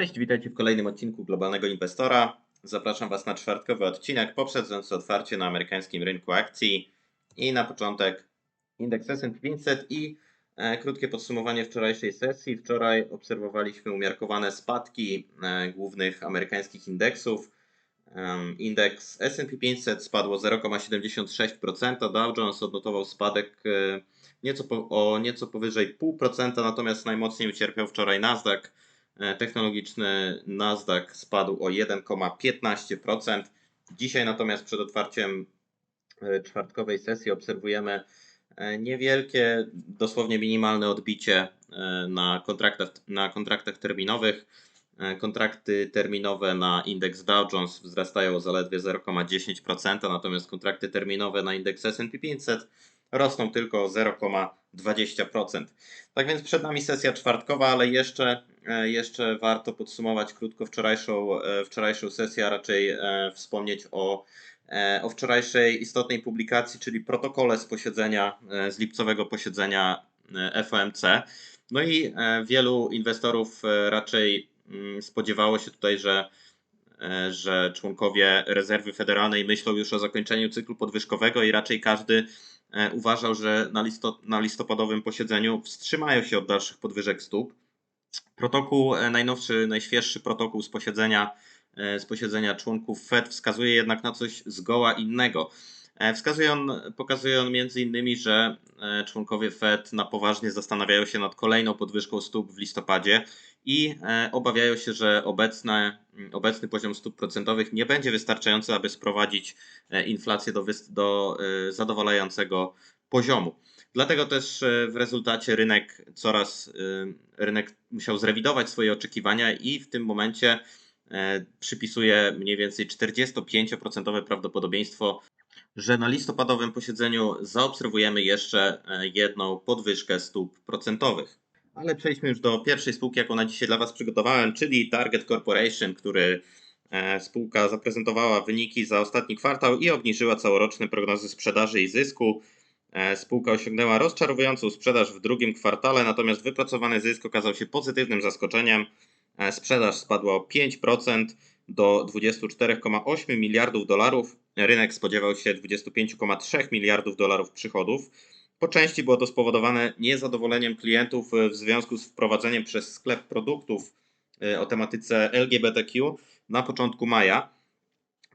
Cześć, witajcie w kolejnym odcinku Globalnego Inwestora. Zapraszam Was na czwartkowy odcinek poprzedzający otwarcie na amerykańskim rynku akcji. I na początek indeks S&P 500 i e, krótkie podsumowanie wczorajszej sesji. Wczoraj obserwowaliśmy umiarkowane spadki e, głównych amerykańskich indeksów. Um, indeks S&P 500 spadło 0,76%, Dow Jones odnotował spadek e, nieco po, o nieco powyżej 0,5%, natomiast najmocniej ucierpiał wczoraj Nasdaq E, technologiczny Nasdaq spadł o 1,15%. Dzisiaj natomiast przed otwarciem e, czwartkowej sesji obserwujemy e, niewielkie, dosłownie minimalne odbicie na kontraktach, na kontraktach terminowych. Kontrakty terminowe na indeks Dow Jones wzrastają o zaledwie 0,10%, natomiast kontrakty terminowe na indeks S&P 500 rosną tylko o 0,20%. Tak więc przed nami sesja czwartkowa, ale jeszcze, e, jeszcze warto podsumować krótko wczorajszą, e, wczorajszą sesję, a raczej e, wspomnieć o, o wczorajszej istotnej publikacji, czyli protokole z posiedzenia, z lipcowego posiedzenia FOMC. No i wielu inwestorów raczej mm, spodziewało się tutaj, że że członkowie rezerwy federalnej myślą już o zakończeniu cyklu podwyżkowego i raczej każdy E, uważał, że na listopadowym posiedzeniu wstrzymają się od dalszych podwyżek stóp. Protokół, e, najnowszy, najświeższy protokół z posiedzenia, e, z posiedzenia członków Fed wskazuje jednak na coś zgoła innego. Wskazuje on, pokazuje on między innymi, że członkowie Fed na poważnie zastanawiają się nad kolejną podwyżką stóp w listopadzie i obawiają się, że obecne, obecny poziom stóp procentowych nie będzie wystarczający, aby sprowadzić inflację do, do zadowalającego poziomu. Dlatego też w rezultacie rynek coraz rynek musiał zrewidować swoje oczekiwania i w tym momencie przypisuje mniej więcej 45% prawdopodobieństwo, że na listopadowym posiedzeniu zaobserwujemy jeszcze jedną podwyżkę stóp procentowych. Ale przejdźmy już do pierwszej spółki, jaką na dzisiaj dla Was przygotowałem, czyli Target Corporation, który e, spółka zaprezentowała wyniki za ostatni kwartał i obniżyła całoroczne prognozy sprzedaży i zysku. E, spółka osiągnęła rozczarowującą sprzedaż w drugim kwartale, natomiast wypracowany zysk okazał się pozytywnym zaskoczeniem. E, sprzedaż spadła o 5% do 24,8 miliardów dolarów. Rynek spodziewał się 25,3 miliardów dolarów przychodów. Po części było to spowodowane niezadowoleniem klientów w związku z wprowadzeniem przez sklep produktów e, o tematyce LGBTQ na początku maja.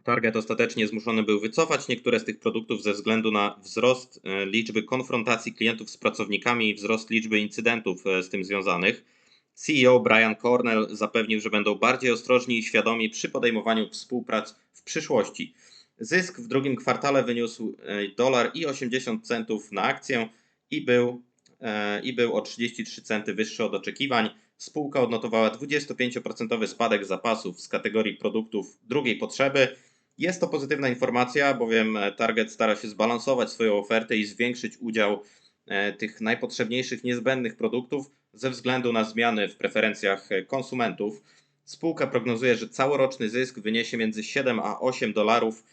Target ostatecznie zmuszony był wycofać niektóre z tych produktów ze względu na wzrost e, liczby konfrontacji klientów z pracownikami i wzrost liczby incydentów e, z tym związanych. CEO Brian Cornell zapewnił, że będą bardziej ostrożni i świadomi przy podejmowaniu współprac w przyszłości. Zysk w drugim kwartale wyniósł e, dolar i 80 centów na akcję i był, i był o 33 centy wyższy od oczekiwań. Spółka odnotowała 25% spadek zapasów z kategorii produktów drugiej potrzeby. Jest to pozytywna informacja, bowiem Target stara się zbalansować swoją ofertę i zwiększyć udział e, tych najpotrzebniejszych, niezbędnych produktów ze względu na zmiany w preferencjach konsumentów. Spółka prognozuje, że całoroczny zysk wyniesie między 7 a 8 dolarów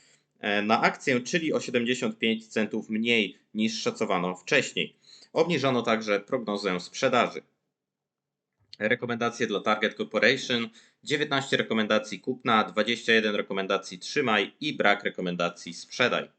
E, na akcję, czyli o 75 centów mniej niż szacowano wcześniej. Obniżono także prognozę sprzedaży. Rekomendacje dla Target Corporation 19 rekomendacji kupna, 21 rekomendacji trzymaj i brak rekomendacji sprzedaj.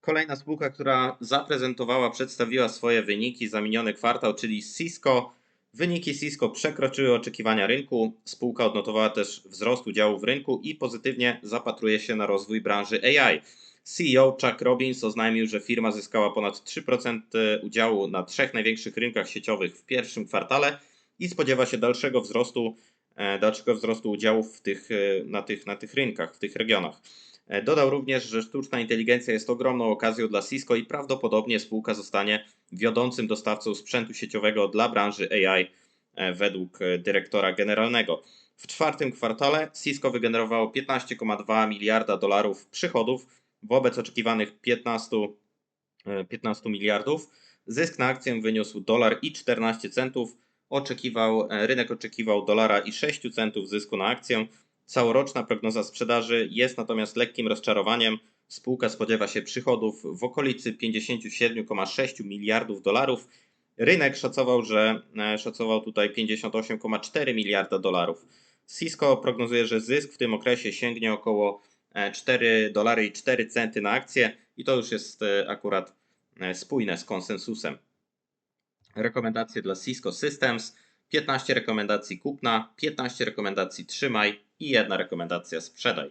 Kolejna spółka, która zaprezentowała, przedstawiła swoje wyniki za miniony kwartał, czyli Cisco Wyniki Cisco przekroczyły oczekiwania rynku. Spółka odnotowała też wzrost udziału w rynku i pozytywnie zapatruje się na rozwój branży AI. CEO Chuck Robbins oznajmił, że firma zyskała ponad 3% udziału na trzech największych rynkach sieciowych w pierwszym kwartale i spodziewa się dalszego wzrostu, e, dalszego wzrostu udziałów w tych, e, na, tych, na tych rynkach, w tych regionach. E, dodał również, że sztuczna inteligencja jest ogromną okazją dla Cisco i prawdopodobnie spółka zostanie wiodącym dostawcą sprzętu sieciowego dla branży AI e, według e, dyrektora generalnego. W czwartym kwartale Cisco wygenerowało 15,2 miliarda dolarów przychodów wobec oczekiwanych 15, 15 miliardów. Zysk na akcję wyniósł dolar i 14 centów. Oczekiwał, rynek oczekiwał dolara i 6 centów zysku na akcję. Całoroczna prognoza sprzedaży jest natomiast lekkim rozczarowaniem. Spółka spodziewa się przychodów w okolicy 57,6 miliardów dolarów Rynek szacował, że e, szacował tutaj 58,4 miliarda dolarów. Cisco prognozuje, że zysk w tym okresie sięgnie około e, 4 dolary i 4 centy na akcję i to już jest e, akurat e, spójne z konsensusem. Rekomendacje dla Cisco Systems, 15 rekomendacji kupna, 15 rekomendacji trzymaj i jedna rekomendacja sprzedaj.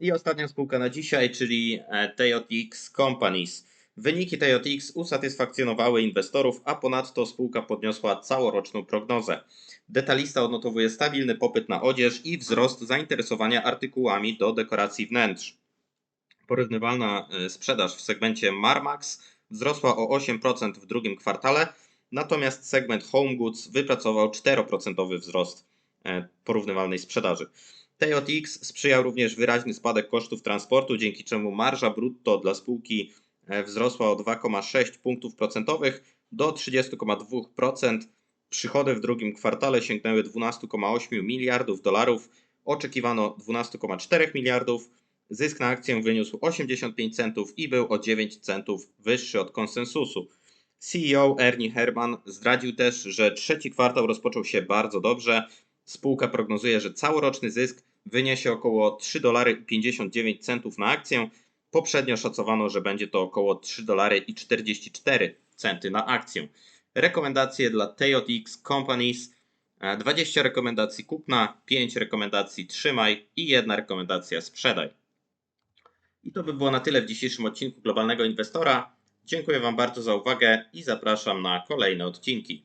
I ostatnia spółka na dzisiaj, czyli e, TJX Companies. Wyniki TJX usatysfakcjonowały inwestorów, a ponadto spółka podniosła całoroczną prognozę. Detalista odnotowuje stabilny popyt na odzież i wzrost zainteresowania artykułami do dekoracji wnętrz. Porównywalna e, sprzedaż w segmencie Marmax wzrosła o 8% w drugim kwartale, natomiast segment Home Goods wypracował 4% wzrost e, porównywalnej sprzedaży. TJX sprzyjał również wyraźny spadek kosztów transportu, dzięki czemu marża brutto dla spółki wzrosła o 2,6 punktów procentowych do 30,2%. Przychody w drugim kwartale sięgnęły 12,8 miliardów dolarów, oczekiwano 12,4 miliardów. Zysk na akcję wyniósł 85 centów i był o 9 centów wyższy od konsensusu. CEO Ernie Herman zdradził też, że trzeci kwartał rozpoczął się bardzo dobrze. Spółka prognozuje, że całoroczny zysk wyniesie około 3 dolary 59 centów na akcję. Poprzednio szacowano, że będzie to około 3 dolary i 44 centy na akcję. Rekomendacje dla TJX Companies 20 rekomendacji kupna, 5 rekomendacji trzymaj i jedna rekomendacja sprzedaj. I to by było na tyle w dzisiejszym odcinku Globalnego Inwestora. Dziękuję Wam bardzo za uwagę i zapraszam na kolejne odcinki.